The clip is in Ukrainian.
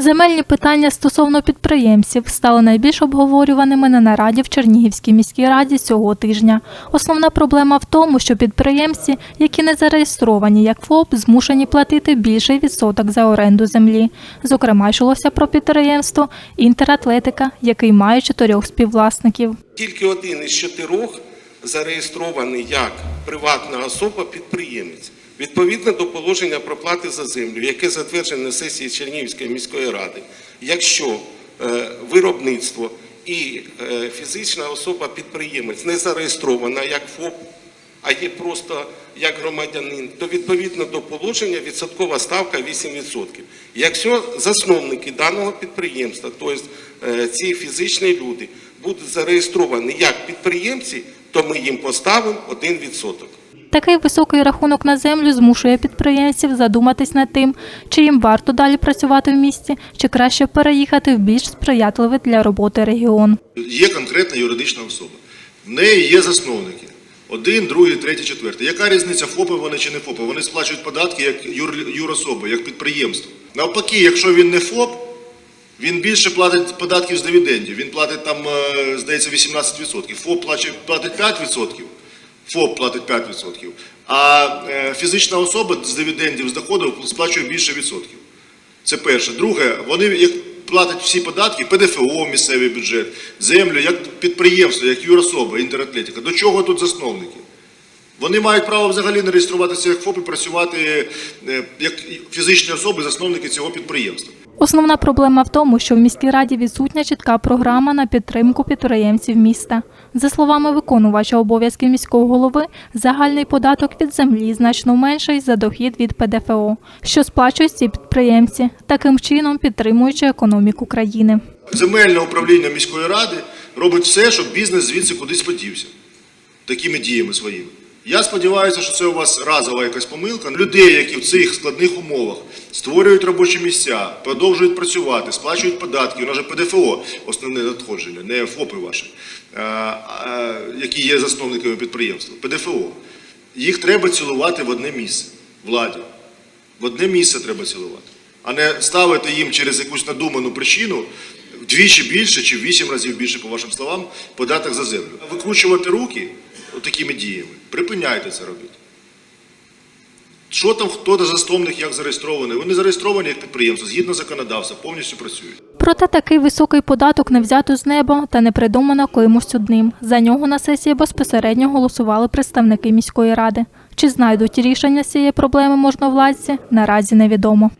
Земельні питання стосовно підприємців стали найбільш обговорюваними на нараді в Чернігівській міській раді цього тижня. Основна проблема в тому, що підприємці, які не зареєстровані як ФОП, змушені платити більший відсоток за оренду землі. Зокрема, йшлося про підприємство Інтератлетика, який має чотирьох співвласників. Тільки один із чотирьох зареєстрований як приватна особа підприємець. Відповідно до положення про плати за землю, яке затверджене на сесії Чернігівської міської ради, якщо е, виробництво і е, фізична особа-підприємець не зареєстрована як ФОП, а є просто як громадянин, то відповідно до положення відсоткова ставка 8%. Якщо засновники даного підприємства, тобто ці фізичні люди, будуть зареєстровані як підприємці, то ми їм поставимо 1%. Такий високий рахунок на землю змушує підприємців задуматись над тим, чи їм варто далі працювати в місті, чи краще переїхати в більш сприятливий для роботи регіон. Є конкретна юридична особа. В неї є засновники. Один, другий, третій, четвертий. Яка різниця, ФОПи вони чи не ФОПи? Вони сплачують податки як юр, юрособи, як підприємство. Навпаки, якщо він не ФОП, він більше платить податків з дивідендів. Він платить там, е, здається, 18%. ФОП платить 5%. ФОП платить 5%. А е, фізична особа з дивідендів, з доходу сплачує більше відсотків. Це перше. Друге, вони як платять всі податки, ПДФО, місцевий бюджет, землю, як підприємство, як юрособа, інтератлетика. До чого тут засновники? Вони мають право взагалі не реєструватися як ФОП і працювати е, як фізичні особи, засновники цього підприємства. Основна проблема в тому, що в міській раді відсутня чітка програма на підтримку підприємців міста. За словами виконувача обов'язків міського голови, загальний податок від землі значно менший за дохід від ПДФО, що сплачують ці підприємці, таким чином підтримуючи економіку країни. Земельне управління міської ради робить все, щоб бізнес звідси кудись подівся такими діями своїми. Я сподіваюся, що це у вас разова якась помилка. Людей, які в цих складних умовах створюють робочі місця, продовжують працювати, сплачують податки, у нас же ПДФО, основне надходження, не ФОПи ваші, а, а, які є засновниками підприємства. ПДФО. Їх треба цілувати в одне місце владі. В одне місце треба цілувати, а не ставити їм через якусь надуману причину вдвічі більше чи в вісім разів більше, по вашим словам, податок за землю. Викручувати руки такими діями. Припиняйте це робити. Що там, хто до засновник, як зареєстрований? Вони зареєстровані як підприємство, згідно законодавства, повністю працюють. Проте такий високий податок не взято з неба та не придумано кимось одним. За нього на сесії безпосередньо голосували представники міської ради. Чи знайдуть рішення цієї проблеми можновладці, наразі невідомо.